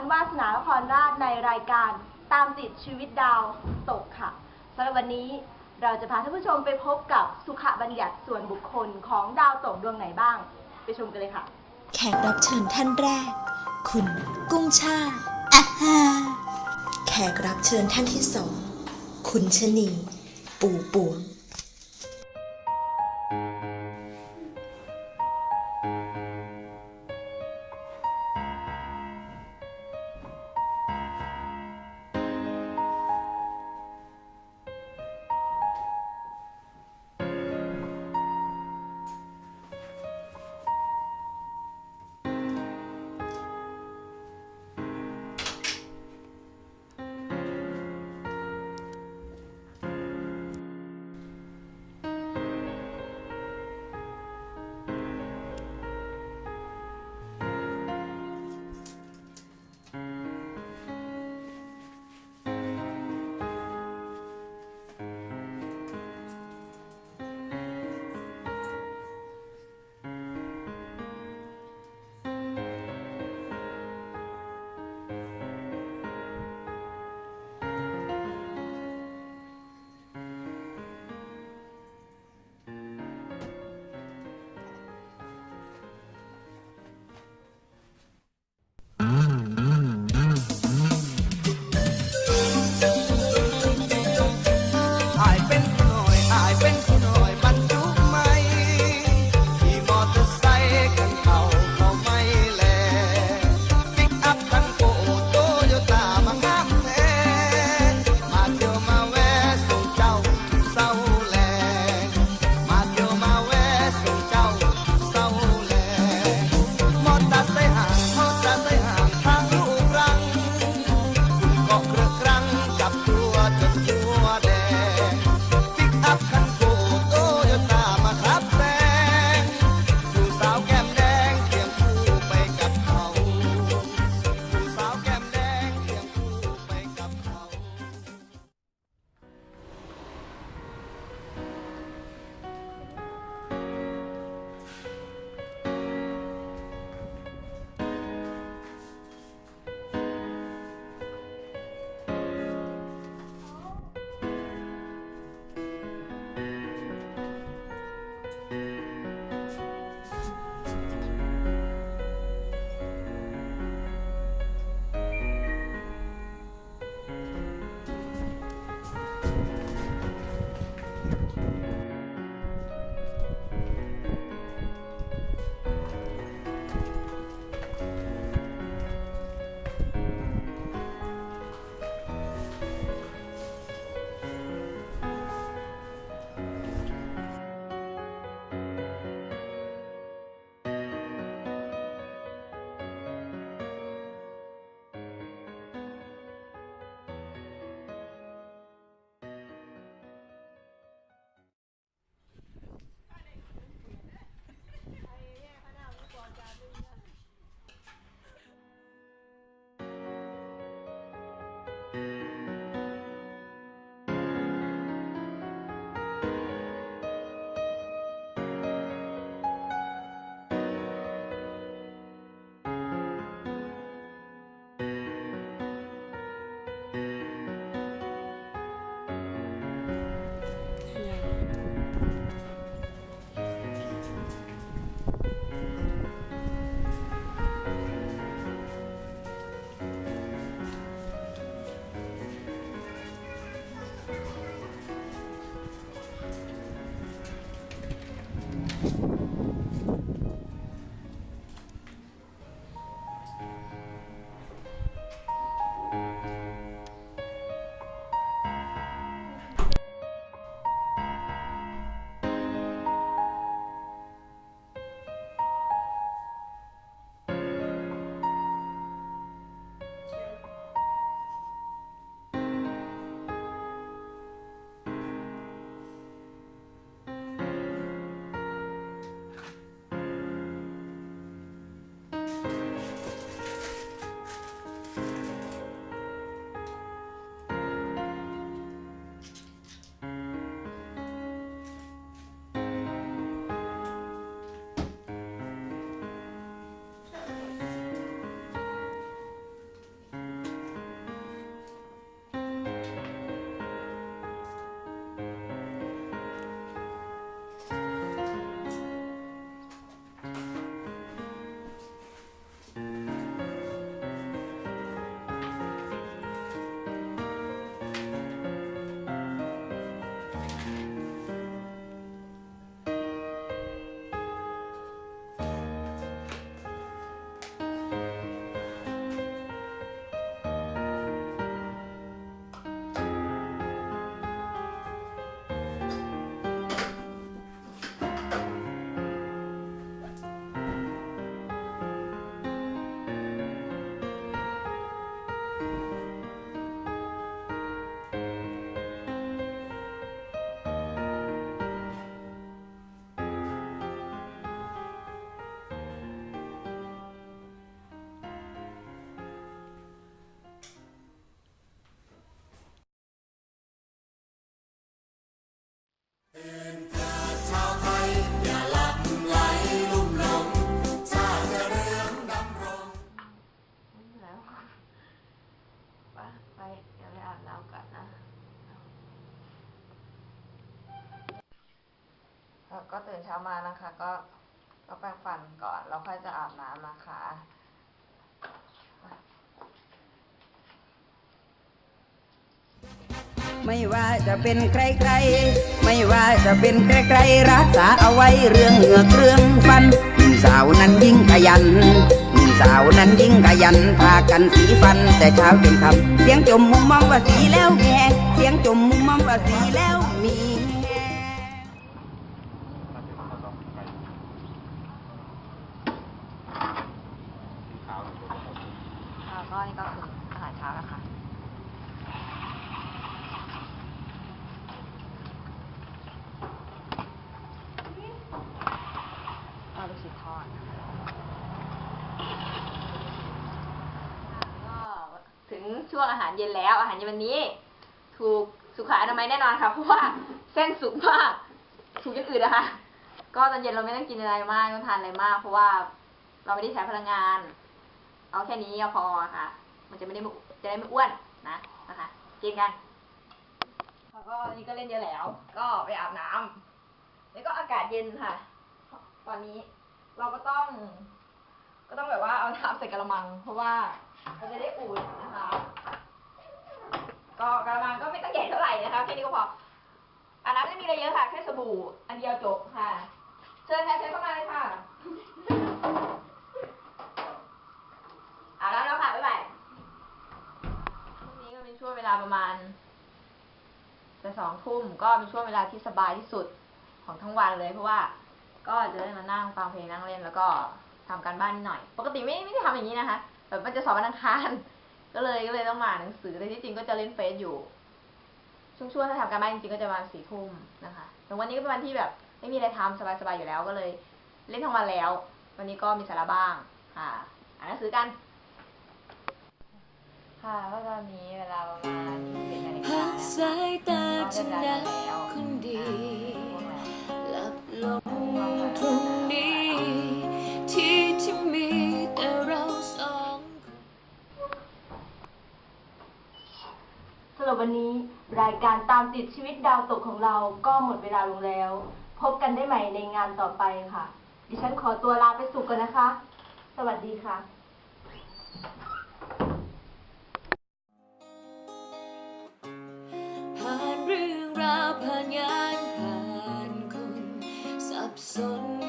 ันวาสนานครราชในรายการตามติดชีวิตดาวตกค่ะสำหรับวันนี้เราจะพาท่านผู้ชมไปพบกับสุขบัญญัติส่วนบุคคลของดาวตกดวงไหนบ้าง ไปชมกันเลยค่ะ แขกรับเชิญท่านแรก คุณกุ้งชาอาฮาแขกรับเชิญท่านที่สอง คุณชะนี ปู่ปวง ก็ตื่นเช้ามานะคะ ก็ก็แปรงฟันก่อนแล้วค่อยจะอาบน้ำนะคะไม่ว่าจะเป็นใครๆ ไม่ว่าจะเป็นใครๆ รักษาเอาไว้เรื่องเหงือกเรื่องฟันหนุ่มสาวนั้นยิ่งขยันหนุ่มสาวนั้นยิ่งขยัน พากันสีฟันแต่เช้าจนค่ำเสียงจมมุมมองว่าสีแล้วแหงเสียงจมมุมมองว่าสีแล้ว ก็นี่ก็คืออาหารเช้าแล้วค่ะก็ลูกชิ้นทอดก็ถึงช่วงอาหารเย็นแล้ว อาหารเย็นวันนี้ ถูกสุขอนามัยแน่นอนค่ะ เพราะว่าเส้นสุกมาก ถูกอย่างอื่นนะคะ ก็ตอนเย็นเราไม่ต้องกินอะไรมาก ต้องทานอะไรมาก เพราะว่าเราไม่ได้ใช้พลังงาน เอาแค่นี้พอค่ะ มันจะไม่ได้ไม่จะได้ไม่อ้วนนะนะคะกินกันแล้วก็นี่ก็เล่นเยอะแล้ว ก็ไปอาบน้ำแล้วก็อากาศเย็นค่ะ ตอนนี้เราก็ต้อง ก็ต้องแบบว่าเอาน้ำใส่กระมัง เพราะว่ามันจะได้อุ่นนะคะ ก็กระมังก็ไม่ต้องใหญ่เท่าไหร่นะคะแค่นี้ก็พออาบน้ำไม่มีอะไรเยอะค่ะ แค่สบู่อันเดียวจบค่ะ เชิญค่ะเชิญเข้ามาเลยค่ะ อาบน้ำแล้วค่ะ บ๊ายบายช่ วงเป็นช่วงเวลาประมาณจะสองทุ่มก็เป็นช่วงเวลาที่สบายที่สุดของทั้งวันเลย เพราะว่าก็จะได้มานั่งฟังเพลงนั่งเล่นแล้วก็ทำการบ้านนิดหน่อย ปกติไม่ไม่ได้ทำอย่างนี้นะคะแบบมันจะสอบวันอังคารก็เลยก็เลยต้องมาหนังสือแต่ที่จริงก็จะเล่นเฟซอยู่ ช่วงๆถ้าทำการบ้านจริงๆก็จะประมาณสี่ทุ่มนะคะแต่วันนี้ก็เป็นวันที่แบบ ไม่มีอะไรทำสบายๆอยู่แล้วก็เลย เล่นทั้งวันแล้ว วันนี้ก็มีสาระบ้างค่ะอ่านหนังสือกัน ค่ะก็ตอนนี้เวลาประมาณ21นาฬิกาพักสายตาจะจะนัได้กแล้วคนดีหลับลงตรงนี้ ที่ที่มีแต่เราสองคนสำหรับวันนี้รายการตามติดชีวิตดาวตกของเราก็หมดเวลาลงแล้ว พบกันได้ใหม่ในงานต่อไปค่ะ ดิฉันขอตัวลาไปสุกก่อนนะคะ สวัสดีค่ะ ผ่านงานผ่านคนสับสน